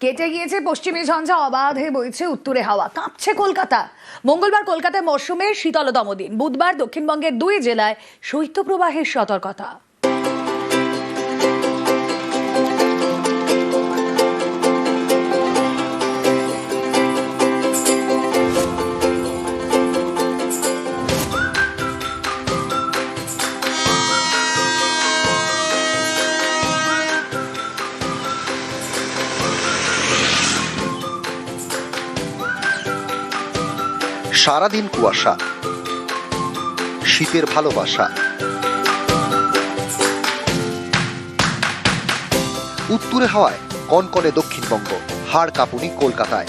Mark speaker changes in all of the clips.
Speaker 1: কেটে গিয়েছে, পশ্চিমী ঝঞ্ঝা অবাধে বইছে উত্তরে হাওয়া। কাঁপছে কলকাতা। মঙ্গলবার কলকাতায় মরশুমের শীতলতম দিন। বুধবার দক্ষিণবঙ্গের দুই জেলায় শৈত্যপ্রবাহের সতর্কতা।
Speaker 2: সারাদিন কুয়াশা, শীতের ভালোবাসা। উত্তরে হাওয়ায়, কনকনে দক্ষিণবঙ্গ, হাড় কাঁপুনি কলকাতায়।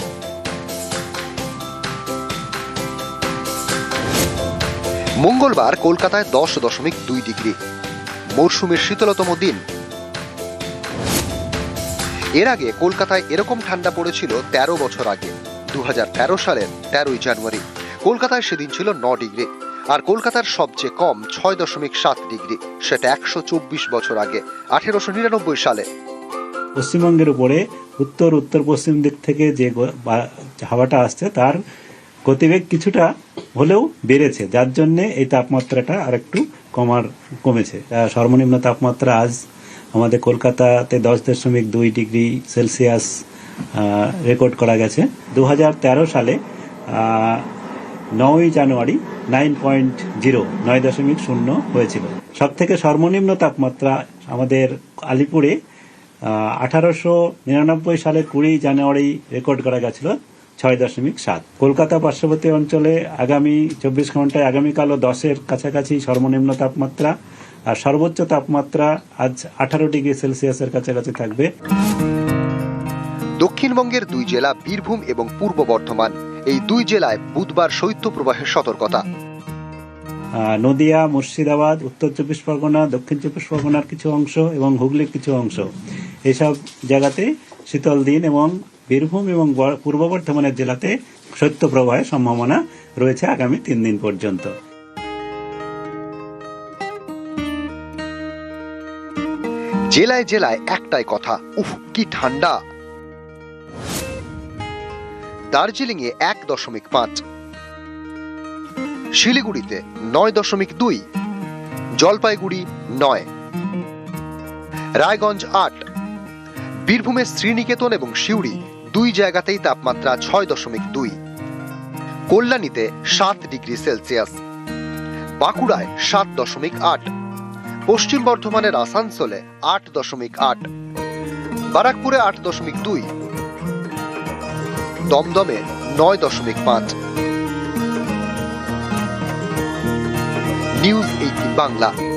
Speaker 2: মঙ্গলবার কলকাতায় দশ দশমিক দুই ডিগ্রি। মরশুমের শীতলতম দিন। এর আগে কলকাতায় এরকম ঠান্ডা পড়েছিল তেরো বছর আগে দু হাজার তেরো সালের তেরোই জানুয়ারি। কলকাতায় সেদিন ছিল ন ডিগ্রি, আর কলকাতার সবচেয়ে কম ছয় দশমিক সাত ডিগ্রি, সেটা একশো চব্বিশ বছর আগে, আঠেরোশো নিরানব্বই সালে।
Speaker 3: পশ্চিমবঙ্গের উপরে উত্তর উত্তর পশ্চিম দিক থেকে যে হাওয়াটা আসছে, তার গতিবেগ কিছুটা হলেও বেড়েছে, যার জন্যে এই তাপমাত্রাটা আরেকটু কমার, কমেছে। সর্বনিম্ন তাপমাত্রা আজ আমাদের কলকাতাতে দশ দশমিক দুই ডিগ্রি সেলসিয়াস রেকর্ড করা গেছে। দু হাজার তেরো সালে নয়ই জানুয়ারি নাইন পয়েন্ট জিরো, নয় দশমিক শূন্য হয়েছিল। সব থেকে সর্বনিম্ন তাপমাত্রা আমাদের আলিপুরে আঠারোশো নিরানব্বই সালের কুড়ি জানুয়ারি রেকর্ড করা গেছিল ছয় দশমিক সাত। কলকাতা পার্শ্ববর্তী অঞ্চলে আগামী চব্বিশ ঘন্টায় আগামীকালও দশের কাছাকাছি সর্বনিম্ন তাপমাত্রা, আর সর্বোচ্চ তাপমাত্রা আজ আঠারো ডিগ্রি সেলসিয়াসের কাছাকাছি থাকবে।
Speaker 2: দক্ষিণবঙ্গের দুই জেলা বীরভূম এবং পূর্ব বর্ধমান এই দুই জেলায় বুধবার শৈত্যপ্রবাহের সতর্কতা।
Speaker 3: আহ, নদিয়া মুর্শিদাবাদ উত্তর চব্বিশ পরগনা দক্ষিণ চব্বিশ পরগনার কিছু অংশ এবং হুগলির কিছু অংশ। এসব জায়গাতে শীতল দিন এবং বীরভূম এবং পূর্ব বর্ধমানের জেলাতে শৈত্যপ্রবাহের সম্ভাবনা রয়েছে আগামী তিন দিন পর্যন্ত।
Speaker 2: জেলায় জেলায় একটাই কথা উফ কি ঠান্ডা। দার্জিলিং এ এক দশমিক পাঁচ। শিলিগুড়িতে নয় দশমিক দুই। জলপাইগুড়ি নয়। রায়গঞ্জ আট। বীরভূমের শ্রীনিকেতন এবং সিউড়ি দুই জায়গাতেই তাপমাত্রা ছয় দশমিক দুই। কল্যাণীতে সাত ডিগ্রি সেলসিয়াস। বাঁকুড়ায় সাত দশমিক আট। পশ্চিম বর্ধমানের আসানসোলে আট দশমিক আট। বারাকপুরে আট দশমিক দুই। দমদমে নয় দশমিক পাঁচ। News eighteen Bangla.